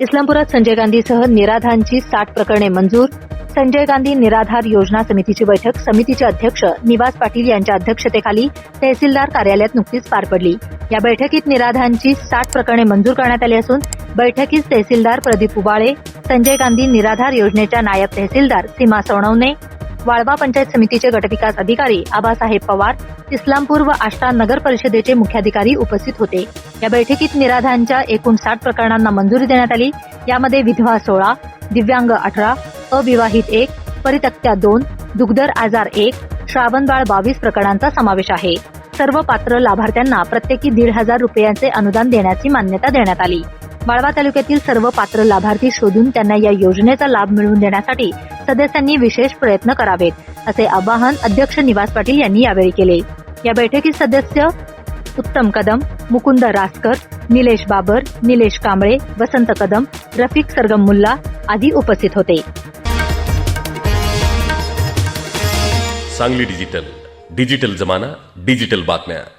इस्लामपुरात संजय गांधीसह निराधांची साठ प्रकरणे मंजूर. संजय गांधी निराधार योजना समितीची बैठक समितीचे अध्यक्ष निवास पाटील यांच्या अध्यक्षतेखाली तहसीलदार कार्यालयात नुकतीच पार पडली. या बैठकीत निराधांची साठ प्रकरणे मंजूर करण्यात आली असून बैठकीत तहसीलदार प्रदीप उबाळे संजय गांधी निराधार योजनेच्या नायब तहसीलदार सीमा सोनवणे वाळवा पंचायत समितीचे गटविकास अधिकारी आबासाहेब पवार इस्लामपूर व आष्टा नगर परिषदेचे मुख्याधिकारी उपस्थित होते. या बैठकीत निराधांच्या एकूण साठ प्रकरणांना मंजुरी देण्यात आली. यामध्ये विधवा सोळा दिव्यांग अठरा अविवाहित एक परितक्त्या दोन दुग्धर आजार एक श्रावणबाळ बावीस प्रकरणांचा समावेश आहे. सर्व पात्र लाभार्थ्यांना प्रत्येकी दीड हजार रुपयांचे अनुदान देण्याची मान्यता देण्यात आली. वाळवा तालुक्यातील सर्व पात्र लाभार्थी शोधून त्यांना या योजनेचा लाभ मिळवून देण्यासाठी सदस्यांनी विशेष प्रयत्न करावेत असे आवाहन अध्यक्ष निवास पाटील यांनी यावेळी केले. या बैठकीत सदस्य उत्तम कदम मुकुंद रासकर निलेश बाबर निलेश कांबळे वसंत कदम रफिक सरगम मुल्ला आदी उपस्थित होते. सांगली डिजिटल डिजिटल जमाना डिजिटल बातम्या.